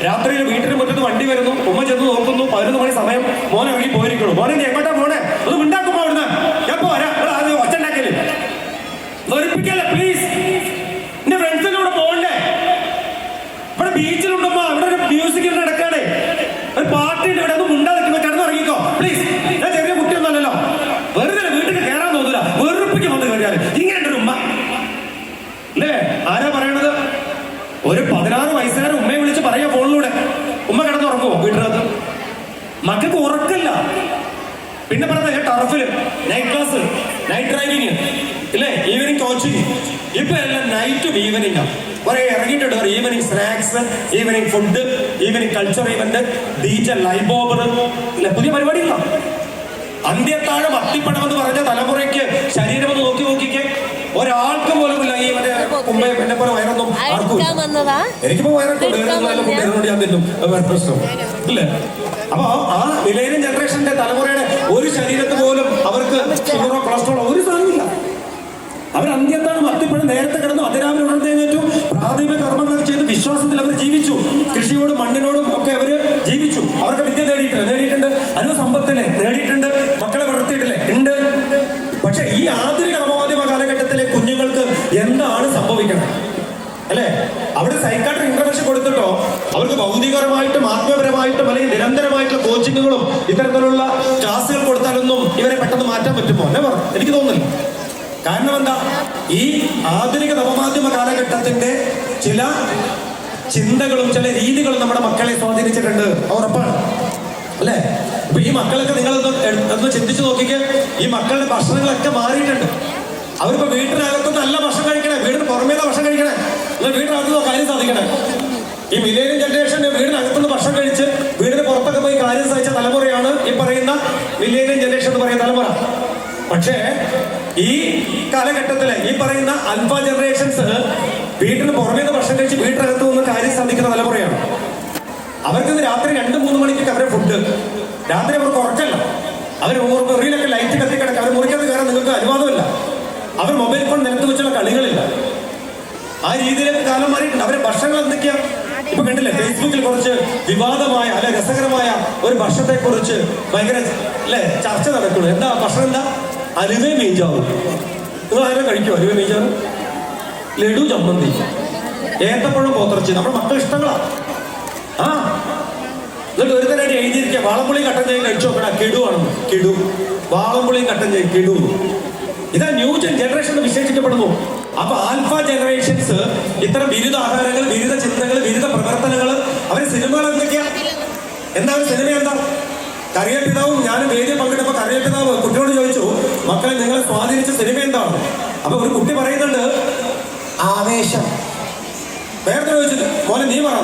രാത്രിയിൽ വീട്ടിന് മുറ്റത്ത് വണ്ടി വരുന്നു ഉമ്മ ചെന്ന് നോക്കുന്നു പതിനൊന്ന് മണി സമയം മോനെ ഇറങ്ങി പോയിരിക്കുന്നു മോനെ എങ്ങോട്ടാ മോനെ അത് ഉണ്ടാക്കുമ്പോ അവിടുന്ന് ഞാൻ പോരാ. ആദ്യം ഒച്ച പ്ലീസ് എന്റെ ഫ്രണ്ട്സിന്റെ കൂടെ പോകണ്ടേ ഇവിടെ ബീച്ചിലുണ്ടമ്മ ഇവിടെ ഒരു മ്യൂസിക് നടക്കാണേ ഒരു പാർട്ടി ഉണ്ട് ഇവിടെ ഒന്നും ഉണ്ടാ നിൽക്കുന്ന കിടന്നിറങ്ങിക്കോ. പ്ലീസ് ഞാൻ ചെറിയ കുട്ടിയൊന്നുമല്ലല്ലോ. വെറുതെ വീട്ടിൽ കയറാൻ തോന്നില്ല വെറുപ്പിക്ക് വന്ന് കയറിയാൽ ഇങ്ങനെ ഉമ്മ. അല്ലേ ആരാ പറയണത്? ഒരു പതിനാറ് വയസ്സുകാരൻ ഉമ്മയെ വിളിച്ച് പറയാ ഫോണിലൂടെ. ഉമ്മ കിടന്നുറങ്ങുമോ വീട്ടിനകത്ത്? മക്കൾക്ക് ഉറക്കല്ല പിന്നെ പറഞ്ഞ ടർഫിൽ നൈറ്റ് ക്ലാസ് നൈറ്റ് ഡ്രൈവിങ് ഇല്ലേ? ഈവനിങ് കോച്ചിങ് ഇപ്പൊ എല്ലാം നൈറ്റും ഈവനിങ് കുറെ ഇറങ്ങിയിട്ടുണ്ട്. Evening snacks evening food evening culture event D ലൈബ് ലൈവ് ഓവർ ഇല്ല പുതിയ പരിപാടികളാ. അന്ത്യത്താഴം അത്തിപ്പണമെന്ന് പറഞ്ഞ തലമുറയ്ക്ക് ശരീരം ഒന്ന് നോക്കി നോക്കിക്കേ. ഒരാൾക്ക് പോലും ഇല്ല ഈ മറ്റേ കുമ്പ എന്നെ പോലെ വയറൊന്നും ആർക്കും വന്നതാ? എനിക്കിപ്പോ വയറൊക്കെ ഞാൻ തിന്നും. വേറെ പ്രശ്നം അപ്പൊ ആ മിലേനിയം ജനറേഷന്റെ തലമുറയുടെ ഒരു ശരീരത്ത് പോലും അവർക്ക് ഷുഗറോ കൊളസ്ട്രോളോ ഒരു സാധനമില്ല അവർ അന്ത്യത്താണ് മത്തിപ്പഴം നേരത്തെ കിടന്നു അതിരാവിലെ ഉണർന്നേറ്റു പ്രാഥമിക കർമ്മങ്ങൾ ചെയ്ത്. വിശ്വാസത്തിൽ അവർ ജീവിച്ചു. കൃഷിയോടും മണ്ണിനോടും ഒക്കെ അവർ ജീവിച്ചു. അവർക്ക് വിദ്യ നേടിയിട്ടില്ല നേടിയിട്ടുണ്ട്. അനു സമ്പത്തിനെ നേടിയിട്ടുണ്ട്. മക്കളെ വളർത്തിയിട്ടില്ലേ? ഉണ്ട്. പക്ഷെ ഈ ആധുനിക നവമാധ്യമ കാലഘട്ടത്തിലെ കുഞ്ഞുങ്ങൾക്ക് എന്താണ് സംഭവിക്കുന്നത് അല്ലേ? അവിടെ സൈക്കാട്രി ഇന്റർവെൻഷൻ കൊടുത്തിട്ടോ അവർക്ക് ഭൗതികപരമായിട്ടും ആത്മീയപരമായിട്ടും അല്ലെങ്കിൽ നിരന്തരമായിട്ടുള്ള കോച്ചിങ്ങുകളും ഇത്തരത്തിലുള്ള ക്ലാസ്സുകൾ കൊടുത്താലൊന്നും ഇവരെ പെട്ടെന്ന് മാറ്റാൻ പറ്റുമോ? അല്ലേ പറഞ്ഞു എനിക്ക് തോന്നുന്നില്ല. കാരണം എന്താ? ഈ ആധുനിക നവമാധ്യമ കാലഘട്ടത്തിന്റെ ചില ചിന്തകളും ചില രീതികളും നമ്മുടെ മക്കളെ സ്വാധീനിച്ചിട്ടുണ്ട്. ഉറപ്പാണ്. അല്ലേ? അപ്പൊ ഈ മക്കളൊക്കെ നിങ്ങളൊന്ന് ഒന്ന് ചിന്തിച്ചു നോക്കിക്കേ. ഈ മക്കളുടെ ഭക്ഷണങ്ങളൊക്കെ മാറിയിട്ടുണ്ട്. അവരിപ്പോ വീട്ടിനകത്ത് നല്ല ഭക്ഷണം കഴിക്കണേ. വീടിന് പുറമേന്ന ഭക്ഷണം കഴിക്കണേ. നിങ്ങൾ വീടിനകത്തുനിന്ന് കാര്യം സാധിക്കണേ. ഈ മിലേനിയം ജനറേഷൻ വീടിനകത്തുനിന്ന് ഭക്ഷണം കഴിച്ച് വീടിന് പുറത്തൊക്കെ പോയി കാര്യം സാധിച്ച തലമുറയാണ് ഈ പറയുന്ന മിലേനിയം ജനറേഷൻ എന്ന് പറയുന്ന തലമുറ. പക്ഷേ ഈ കാലഘട്ടത്തിലെ ഈ പറയുന്ന അൽഫ ജനറേഷൻസ് വീട്ടിന് പുറമേ നിന്ന് ഭക്ഷണം കഴിച്ച് വീട്ടിനകത്ത് നിന്ന് കാര്യം സാധിക്കുന്ന തലമുറയാണ്. അവർക്ക് രാത്രി രണ്ട് മൂന്ന് മണിക്കൊക്കെ അവരെ ഫുഡ് രാത്രി അവർക്ക് ഉറക്കല്ല. അവർ മുറിയിലൊക്കെ ലൈറ്റ് കത്തി കിടക്കുക അവർ മുറിക്കത്ത് കയറാൻ നിങ്ങൾക്ക് അനുവാദമില്ല. അവർ മൊബൈൽ ഫോൺ നിലത്ത് വെച്ചുള്ള കളികളില്ല. ആ രീതിയിലേക്ക് കാലം മാറിയിട്ടുണ്ട്. അവരെ ഭക്ഷണങ്ങൾ എന്തൊക്കെയാ? ഇപ്പൊ കണ്ടില്ലേ ഫേസ്ബുക്കിൽ കുറച്ച് വിവാദമായ അല്ലെ രസകരമായ ഒരു ഭക്ഷണത്തെ കുറിച്ച് ഭയങ്കര അല്ലെ ചർച്ച നടക്കുന്നു എന്താ ഭക്ഷണം എന്താ? അലുവേ മീഞ്ചാവും നിങ്ങൾ ആരും കഴിക്കുമോ അലുവേ മീഞ്ചാവും ലഡു ചമ്മന്തി. ഏത്തപ്പഴം പോത്തിറച്ചി. നമ്മുടെ മക്കൾ ഇഷ്ടങ്ങളാ. ആ. എന്നിട്ട് ഒരു തരം എഴുതിയിരിക്കുക. വാളംപുളിയും കട്ടൻ ചെയ്യും കഴിച്ചു നോക്കണം കിടുവാണെന്ന് കിടു. വാളംപുളിയും കട്ടൻ ചെയ്യും കിടു. ഇതാ ന്യൂ ജനറേഷൻ വിശേഷിക്കപ്പെടുന്നു. അപ്പൊ ആൽഫ ജനറേഷൻസ് ഇത്തരം ബിരുദ ആഹാരങ്ങൾ ബിരുദ ചിന്തകൾ ബിരുദ പ്രവർത്തനങ്ങൾ. അവർ സിനിമകൾ എന്തൊക്കെയാ? എന്താ സിനിമ എന്താ? കറിയപ്പിതാവും ഞാനും വേദിയിൽ പങ്കെടുപ്പ് കറിയപ്പിതാവ് കുട്ടിയോട് ചോദിച്ചു മക്കളെ നിങ്ങളെ സ്വാധീനിച്ച സിനിമ എന്താണ്? അപ്പൊ ഒരു കുട്ടി പറയുന്നുണ്ട് ആവേശം. വേറെ ചോദിച്ചു മോനെ നീ പറ.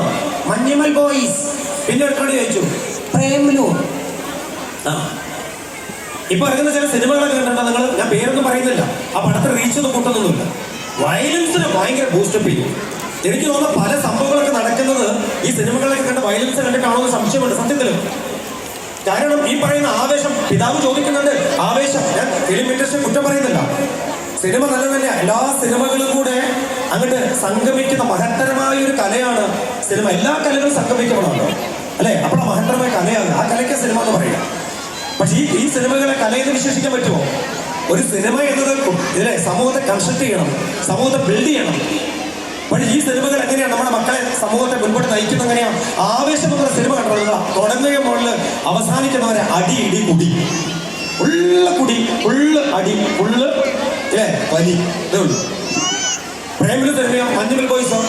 മഞ്ഞുമൽ ബോയ്സ്. പിന്നെ ചോദിച്ചു പ്രേംലു ആ. ഇപ്പൊ ഇറങ്ങുന്ന ചില സിനിമകളൊക്കെ കണ്ടിട്ടുണ്ടോ നിങ്ങൾ ഞാൻ പേരൊന്നും പറയുന്നില്ല. ആ പടത്തിൽ റീച്ച് ഒന്നും കൂട്ടുന്നൊന്നുമില്ല വയലൻസിനെ ഭയങ്കര ബൂസ്റ്റപ്പ് ചെയ്യും. എനിക്ക് തോന്നുന്ന പല സംഭവങ്ങളൊക്കെ നടക്കുന്നത് ഈ സിനിമകളൊക്കെ കണ്ട് വയലൻസ് കണ്ടിട്ടാണോ എന്ന് സംശയമുണ്ട് സത്യത്തിൽ കാരണം ഈ പറയുന്ന ആവേശം പിതാവ് ചോദിക്കുന്നുണ്ട്. ആവേശം. ഞാൻ ഫിലിം ഇൻഡസ്ട്രി കുറ്റം പറയുന്നില്ല സിനിമ നല്ല തന്നെ എല്ലാ സിനിമകളും കൂടെ അങ്ങോട്ട് സംഗമിക്കുന്ന മഹത്തരമായ ഒരു കലയാണ് സിനിമ. എല്ലാ കലകളും സംഗമിക്കണമല്ലോ അല്ലെ? അപ്പോൾ മഹത്തരമായ കലയാണ്. ആ കലയ്ക്ക് സിനിമ എന്ന് പറയുക പക്ഷെ ഈ ഈ സിനിമകളെ കലയെന്ന് വിശേഷിക്കാൻ പറ്റുമോ? ഒരു സിനിമ എന്നത് സമൂഹത്തെ കൺസ്ട്രക്ട് ചെയ്യണം. സമൂഹത്തെ ബിൽഡ് ചെയ്യണം. പക്ഷേ ഈ സിനിമകൾ എങ്ങനെയാണ്? നമ്മുടെ മക്കളെ സമൂഹത്തെ മുൻപോട്ട് നയിക്കുന്ന എങ്ങനെയാണ്? ആവേശം എന്നുള്ള സിനിമ കണ്ടത് തുടങ്ങുക മുകളിൽ അവസാനിക്കുന്നവരെ അടി ഇടി കുടി. ഉള്ള കുടി ഉള്ള അടി ഉള്ള ഏ വലി ഇതേ ഉള്ളൂ. തരുമയോ മഞ്ഞുമൽ ബോയ്സോ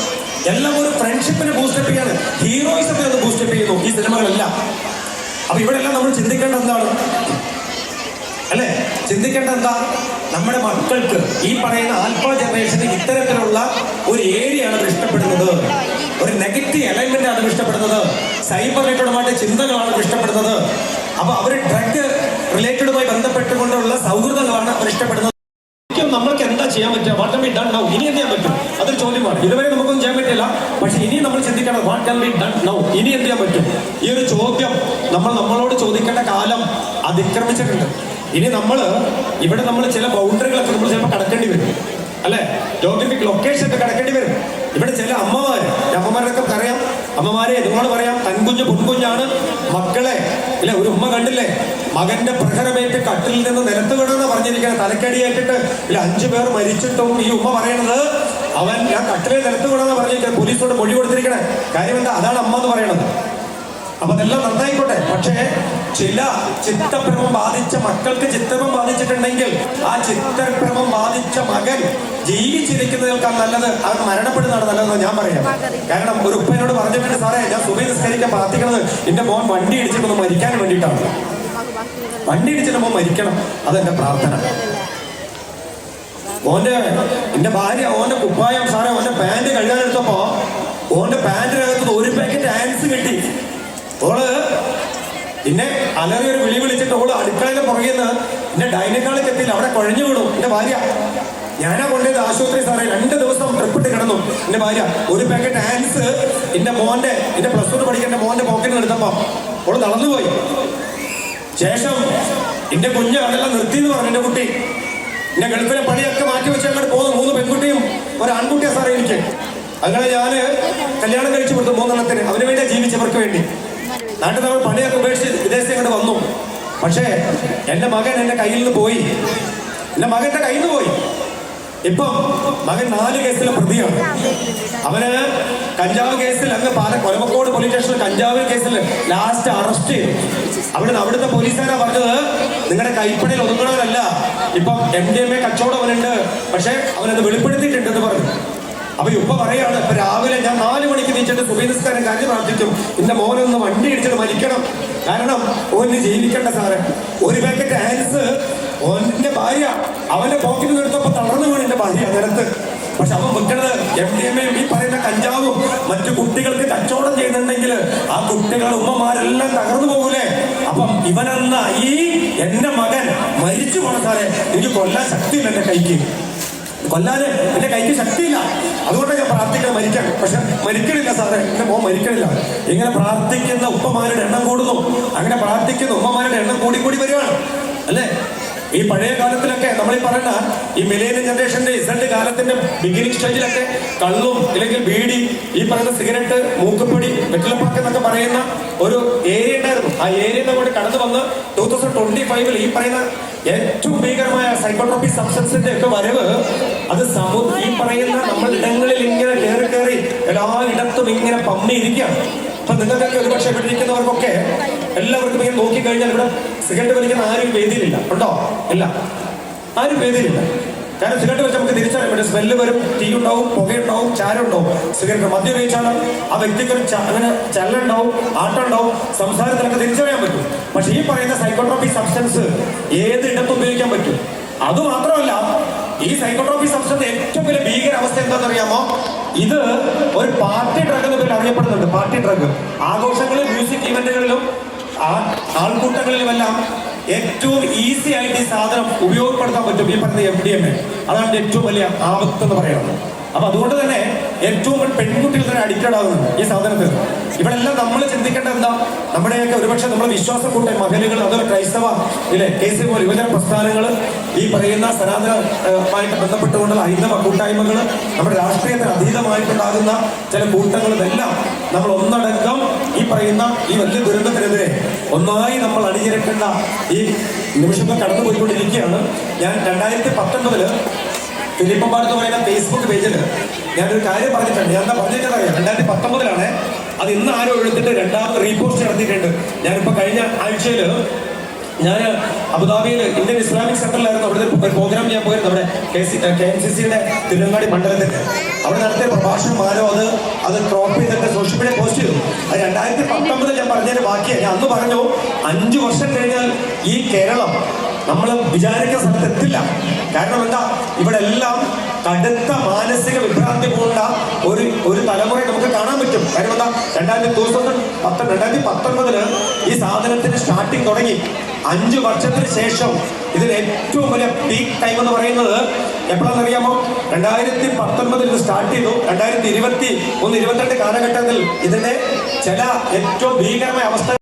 എല്ലാം ഒരു ഫ്രണ്ട്ഷിപ്പിനെ ബൂസ്റ്റപ്പ് ചെയ്യാണ്. ഹീറോയിസത്തെ അത് ബൂസ്റ്റപ്പ് ചെയ്യുന്നു ഈ സിനിമകളെല്ലാം. അപ്പൊ ഇവിടെയെല്ലാം നമ്മൾ ചിന്തിക്കേണ്ടത് എന്താണ്? അല്ലേ? ചിന്തിക്കേണ്ട എന്താ നമ്മുടെ മക്കൾക്ക് ഈ പറയുന്ന ആൽഫ ജനറേഷന് ഇത്തരത്തിലുള്ള ഒരു ഏരിയയാണ് അവർ ഇഷ്ടപ്പെടുന്നത്. ഒരു നെഗറ്റീവ് എലൈൻമെന്റ് ആണ് ഇഷ്ടപ്പെടുന്നത്. സൈബർ റിലേറ്റഡുമായിട്ട് ചിന്തകളാണ് ഇഷ്ടപ്പെടുന്നത്. അപ്പൊ അവർ ഡ്രഗ് റിലേറ്റഡുമായി ബന്ധപ്പെട്ടുകൊണ്ടുള്ള സൗഹൃദങ്ങളാണ് അവർ ഇഷ്ടപ്പെടുന്നത്. നമ്മൾക്ക് എന്താ ചെയ്യാൻ പറ്റുക? വാട്ട് ബി ഡൺ നൗ ഇനി എന്ത് ചെയ്യാൻ പറ്റും? അതൊരു ചോദ്യമാണ് ഇതുവരെ നമുക്കൊന്നും ചെയ്യാൻ പറ്റില്ല. പക്ഷെ ഇനി നമ്മൾ ചിന്തിക്കണം what can be done now ഇനി എന്ത് ചെയ്യാൻ പറ്റും? ഈ ഒരു ചോദ്യം നമ്മൾ നമ്മളോട് ചോദിക്കേണ്ട കാലം അതിക്രമിച്ചിട്ടുണ്ട്. ഇനി നമ്മൾ ഇവിടെ നമ്മൾ ചില ബൗണ്ടറികളൊക്കെ നമ്മൾ ചിലപ്പോൾ കടക്കേണ്ടി വരും. അല്ലെ? ജോഗ്രഫിക് ലൊക്കേഷൻ ഒക്കെ കടക്കേണ്ടി വരും. ഇവിടെ ചില അമ്മമാര് അമ്മമാരൊക്കെ പറയാം. അമ്മമാരെ നിങ്ങളോട് പറയാം. തൻകുഞ്ഞ് പൊൻകുഞ്ഞാണ് മക്കളെ. ഇല്ല? ഒരു ഉമ്മ കണ്ടില്ലേ? മകന്റെ പ്രഹരമേറ്റ് കട്ടിൽ നിന്ന് നിലത്ത് വീണെന്ന് പറഞ്ഞിരിക്കുന്നത്. തലക്കടിയേറ്റിട്ട് ഇല്ല അഞ്ചു പേർ മരിച്ചിട്ടും ഈ ഉമ്മ പറയണത് അവൻ ഞാൻ കട്ടിലെ നിലത്ത് വീണെന്ന് പറഞ്ഞിരിക്കുന്നത്. പോലീസോട് മൊഴി കൊടുത്തിരിക്കണേ. കാര്യം എന്താ? അതാണ് അമ്മ എന്ന് പറയണത്. അപ്പൊ അതെല്ലാം നന്നായിക്കോട്ടെ. പക്ഷേ ചില ചിത്തഭ്രമം ബാധിച്ച മക്കൾക്ക് ചിത്തഭ്രമം ബാധിച്ചിട്ടുണ്ടെങ്കിൽ ആ ചിത്തഭ്രമം ബാധിച്ച മകൻ ജീവിച്ചിരിക്കുന്നതിനേക്കാൾ നല്ലത് അവൻ മരണപ്പെടുന്നതാണ് നല്ലതെന്ന് ഞാൻ പറയാം. കാരണം ഒരു ഉപ്പനോട് പറഞ്ഞിട്ടുണ്ട് സാറേ ഞാൻ സുബൈ നിസ്കരിക്കാൻ പ്രാർത്ഥിക്കുന്നത് എന്റെ മോൻ വണ്ടി ഇടിച്ചിട്ടൊന്ന് മരിക്കാൻ വേണ്ടിയിട്ടാണ്. വണ്ടി ഇടിച്ചിട്ട് മോൻ മരിക്കണം അതെന്റെ പ്രാർത്ഥന. ഓന്റെ എന്റെ ഭാര്യ ഓന്റെ കുപ്പായം സാറേ ഓന്റെ പാന്റ് കഴുകാനെടുത്തപ്പോ ഓന്റെ പാന്റിനകത്ത് ഒരു പാക്കറ്റ് ആൻസ് കിട്ടി. ഓൾ അലറി ഒരു വിളി വിളിച്ചിട്ട് ഓൾ അടുക്കളയുടെ പുറകിൽ നിന്ന് എന്നെ ഡൈനിങ് ഹാളിൽ എത്തിയില്ല. അവിടെ കുഴഞ്ഞു വീണു. എന്റെ ഭാര്യ. ഞാനാ കൊണ്ടുപോയത് ആശുപത്രി സാറേ. രണ്ട് ദിവസം ട്രിപ്പിട്ട് കിടന്നു. എന്റെ ഭാര്യ ഒരു പാക്കറ്റ് ആൻസ് എന്റെ മോന്റെ എന്റെ പ്ലസ് ടു പഠിക്കേണ്ട മോന്റെ പോക്കറ്റിൽ എടുത്തപ്പോ ഓൾ നടന്നുപോയി. ശേഷം എന്റെ കുഞ്ഞ് അതെല്ലാം നിർത്തി എന്ന് പറഞ്ഞു എന്റെ കുട്ടി. എന്റെ ഗൾഫിലെ പണിയൊക്കെ മാറ്റി വെച്ച് അങ്ങോട്ട് പോകുന്നു മൂന്ന് പെൺകുട്ടിയും ഒരു ആൺകുട്ടിയാ സാറേ എനിക്ക്. അങ്ങനെ ഞാൻ കല്യാണം കഴിച്ചു കൊടുത്തു മൂന്നെണ്ണത്തിന്. അവന് വേണ്ടിയാ ജീവിച്ചവർക്ക് വേണ്ടി. നാട്ടിൽ നമ്മൾ പണിയൊക്കെ ഉപേക്ഷിച്ച് വിദേശത്ത് ഇങ്ങോട്ട് വന്നു. പക്ഷേ എന്റെ മകൻ എന്റെ കയ്യിൽ നിന്ന് പോയി. എന്റെ മകന്റെ കയ്യിൽ നിന്ന് പോയി. ഇപ്പം മകൻ നാല് കേസിലെ പ്രതിയാണ്. അവന് കഞ്ചാവ് കേസിൽ അങ്ങ് പാല കൊലമക്കോട് പോലീസ് സ്റ്റേഷനിൽ കഞ്ചാവ് കേസിൽ ലാസ്റ്റ് അറസ്റ്റ് ചെയ്തു. അവിടുന്ന് അവിടുത്തെ പോലീസുകാരാ പറഞ്ഞത് നിങ്ങളുടെ കൈപ്പണിയിൽ ഒതുങ്ങണവരല്ല. ഇപ്പം എം ഡി എം എ കച്ചവടം അവനുണ്ട്. പക്ഷെ അവനത് വെളിപ്പെടുത്തിയിട്ടുണ്ടെന്ന് പറഞ്ഞു. അപ്പൊ ഇപ്പൊ പറയാണ് ഇപ്പൊ രാവിലെ ഞാൻ നാല് മണിക്ക് നീച്ചിട്ട് സുബീനിസ്കാരൻ കാര്യം പ്രാർത്ഥിക്കും എന്റെ മോനൊന്ന് വണ്ടി ഇടിച്ചിട്ട് മരിക്കണം. കാരണം ഓന് ജീവിക്കണ്ട സാറേ. ഒരു പാക്കറ്റ് ഹാൻസ് ഓന്റെ ഭാര്യ അവന്റെ പോക്കറ്റിൽ എടുത്തപ്പോ തളർന്നു വീണ് എന്റെ ഭാര്യ നിരത്ത് പക്ഷെ അവൻ വെക്കണത് എം ഡി എം ഈ പറയുന്ന കഞ്ചാവും മറ്റു കുട്ടികൾക്ക് കച്ചവടം ചെയ്യുന്നുണ്ടെങ്കിൽ ആ കുട്ടികളുടെ ഉമ്മമാരെല്ലാം തകർന്നു പോകൂലേ. അപ്പം ഇവനെന്ന ഈ എന്റെ മകൻ മരിച്ചു പോണ സാറേ എനിക്ക് കൊല്ലാൻ ശക്തിയില്ല എന്റെ കൈക്ക്. കൊല്ലാതെ എന്റെ കൈക്ക് ശക്തിയില്ല. അതുകൊണ്ടാണ് ഞാൻ പ്രാർത്ഥിക്കാൻ മരിക്കാം പക്ഷെ മരിക്കണില്ല സാറേ. എന്റെ മോൻ മരിക്കണില്ല. ഇങ്ങനെ പ്രാർത്ഥിക്കുന്ന ഉപ്പമാരുടെ എണ്ണം കൂടുന്നു. അങ്ങനെ പ്രാർത്ഥിക്കുന്ന ഉമ്മമാരുടെ എണ്ണം കൂടി കൂടി വരികയാണ്. അല്ലേ? ഈ പഴയ കാലത്തിലൊക്കെ നമ്മൾ ഈ പറയുന്ന ഈ മിലേനിയം ജനറേഷന്റെ ഇസഡ് കാലത്തിന്റെ ബിഗിനിങ് സ്റ്റേജിലൊക്കെ കള്ളും അല്ലെങ്കിൽ ബീഡി ഈ പറയുന്ന സിഗരറ്റ് മൂക്കുപൊടി വെറ്റിലപ്പാക്ക് എന്നൊക്കെ പറയുന്ന ഒരു ഏരിയ ഉണ്ടായിരുന്നു. ആ ഏരിയ കൂടി കടന്നു വന്ന് ടൂ തൗസൻഡ് ട്വന്റി ഫൈവിൽ ഈ പറയുന്ന ഏറ്റവും ഭീകരമായ സൈക്കോട്രോപി സബ്സ്റ്റൻസിന്റെ ഒക്കെ വരവ് അത് സമൂ ഈ പറയുന്ന നമ്മൾ ഇടങ്ങളിൽ ഇങ്ങനെ കയറി കയറി എല്ലായിടത്തും ഇങ്ങനെ പമ്മിയിരിക്കുകയാണ് അപ്പൊ നിങ്ങൾക്കൊക്കെ ഒരുപക്ഷെ ഇവിടെ ഇരിക്കുന്നവർക്കൊക്കെ എല്ലാവർക്കും ഇങ്ങനെ നോക്കിക്കഴിഞ്ഞാൽ ഇവിടെ സിഗരറ്റ് വലിക്കുന്ന ആരും വേദിയിലില്ല. ഉണ്ടോ? ഇല്ല. ആരും വേദിയിലില്ല. കാരണം സിഗരറ്റ് വെച്ച് നമുക്ക് തിരിച്ചറിയാൻ പറ്റും. സ്മെല്ല് വരും തീ ഉണ്ടാവും പുകയുണ്ടാവും ചാരുണ്ടാവും സിഗരറ്റ് മദ്യം ഉപയോഗിച്ചാണ് ആ വ്യക്തിക്ക് ഒരു അങ്ങനെ ചല്ലുണ്ടാവും ആട്ടുണ്ടാവും സംസാരത്തിലൊക്കെ തിരിച്ചറിയാൻ പറ്റും. പക്ഷെ ഈ പറയുന്ന സൈക്കോട്രോപിക് സബ്സ്റ്റൻസ് ഏത് ഇടത്തും ഉപയോഗിക്കാൻ പറ്റും? അത് മാത്രമല്ല ഈ സൈക്കോട്രോപിക് സബ്സ്റ്റൻസ് ഏറ്റവും വലിയ ഭീകര അവസ്ഥ എന്താണെന്ന് അറിയാമോ ഇത് ഒരു പാർട്ടി ഡ്രഗ് എന്ന പേരിൽ അറിയപ്പെടുന്നുണ്ട്. പാർട്ടി ഡ്രഗ് ആഘോഷങ്ങളിലും മ്യൂസിക് ഇവന്റുകളിലും ആൾക്കൂട്ടങ്ങളിലും എല്ലാം ഏറ്റവും ഈസി ആയിട്ട് ഈ സാധനം ഉപയോഗപ്പെടുത്താൻ പറ്റും. ഈ പറഞ്ഞ എം ഡി എം എ അതാണ് ഏറ്റവും വലിയ ആപത്ത് എന്ന് പറയുന്നത്. അപ്പൊ അതുകൊണ്ട് തന്നെ ഏറ്റവും പെൺകുട്ടികൾ തന്നെ അഡിക്റ്റഡ് ആകുന്നുണ്ട് ഈ സാധനത്തിൽ. ഇവിടെ എല്ലാം നമ്മൾ ചിന്തിക്കേണ്ട എന്താ? നമ്മുടെയൊക്കെ ഒരുപക്ഷെ നമ്മൾ വിശ്വാസ കൂട്ട മഹലുകൾ അതുപോലെ ക്രൈസ്തവ ഇല്ലേ കേസ് പോലെ യുവജന പ്രസ്ഥാനങ്ങൾ ഈ പറയുന്ന സനാതനമായിട്ട് ബന്ധപ്പെട്ടുകൊണ്ടുള്ള ഹൈന്ദവ കൂട്ടായ്മകൾ നമ്മുടെ രാഷ്ട്രീയത്തിന് അതീതമായിട്ടുണ്ടാകുന്ന ചില കൂട്ടങ്ങൾ എല്ലാം നമ്മൾ ഒന്നടക്കം ഈ പറയുന്ന ഈ വലിയ ദുരന്തത്തിനെതിരെ ഒന്നായി നമ്മൾ അണിനിരക്കേണ്ട ഈ നിമിഷങ്ങൾ കടന്നുപോയിക്കൊണ്ടിരിക്കുകയാണ്. ഞാൻ രണ്ടായിരത്തി പത്തൊൻപതിൽ ഫിലിപ്പമ്പാട് പറയുന്ന ഫേസ്ബുക്ക് പേജിൽ ഞാനൊരു കാര്യം പറഞ്ഞിട്ടുണ്ട്. ഞാൻ എന്താ അറിയാം. രണ്ടായിരത്തി പത്തൊമ്പതിലാണ് അത് ഇന്ന് ആരോ എടുത്തിട്ട് രണ്ടാമത് റീപോസ്റ്റ് നടത്തിയിട്ടുണ്ട്. ഞാനിപ്പോ കഴിഞ്ഞ ആഴ്ചയിൽ ഞാൻ അബുദാബിയിൽ ഇന്ത്യൻ ഇസ്ലാമിക് സെന്ററിലായിരുന്നു. അവിടെ ഒരു പ്രോഗ്രാം ഞാൻ പോയിരുന്നു. അവിടെ K C K N C സിയുടെ തിരുവങ്ങാടി മണ്ഡലത്തിന്റെ അവിടെ നടത്തിയ പ്രഭാഷണം ആരോ അത് അത് ക്രോപ്പ് ചെയ്തിട്ട് സോഷ്യൽ മീഡിയ പോസ്റ്റ് ചെയ്തു. അത് രണ്ടായിരത്തി പത്തൊമ്പതിൽ ഞാൻ പറഞ്ഞതിന് ബാക്കിയാണ് ഞാൻ അന്ന് പറഞ്ഞു അഞ്ചു വർഷം കഴിഞ്ഞാൽ ഈ കേരളം നമ്മൾ വിചാരിക്കുന്ന സ്ഥലത്ത് എത്തില്ല. കാരണം എന്താ? ഇവിടെ എല്ലാം കടുത്ത മാനസിക വിഭ്രാന്തി പോലുള്ള ഒരു ഒരു തലമുറ നമുക്ക് കാണാൻ പറ്റും. കാരണം എന്താ? രണ്ടായിരത്തി ദിവസം പത്ത് രണ്ടായിരത്തി പത്തൊൻപതിൽ ഈ സാധനത്തിന്റെ സ്റ്റാർട്ടിങ് തുടങ്ങി. അഞ്ചു വർഷത്തിന് ശേഷം ഇതിൽ ഏറ്റവും വലിയ പീക്ക് ടൈം എന്ന് പറയുന്നത് എപ്പോഴാണെന്ന് അറിയാമോ രണ്ടായിരത്തി പത്തൊൻപതിൽ ഇത് സ്റ്റാർട്ട് ചെയ്തു. രണ്ടായിരത്തി ഇരുപത്തി ഒന്ന് ഇരുപത്തിരണ്ട് കാലഘട്ടത്തിൽ ഇതിന്റെ ചില ഏറ്റവും ഭീകരമായ അവസ്ഥകൾ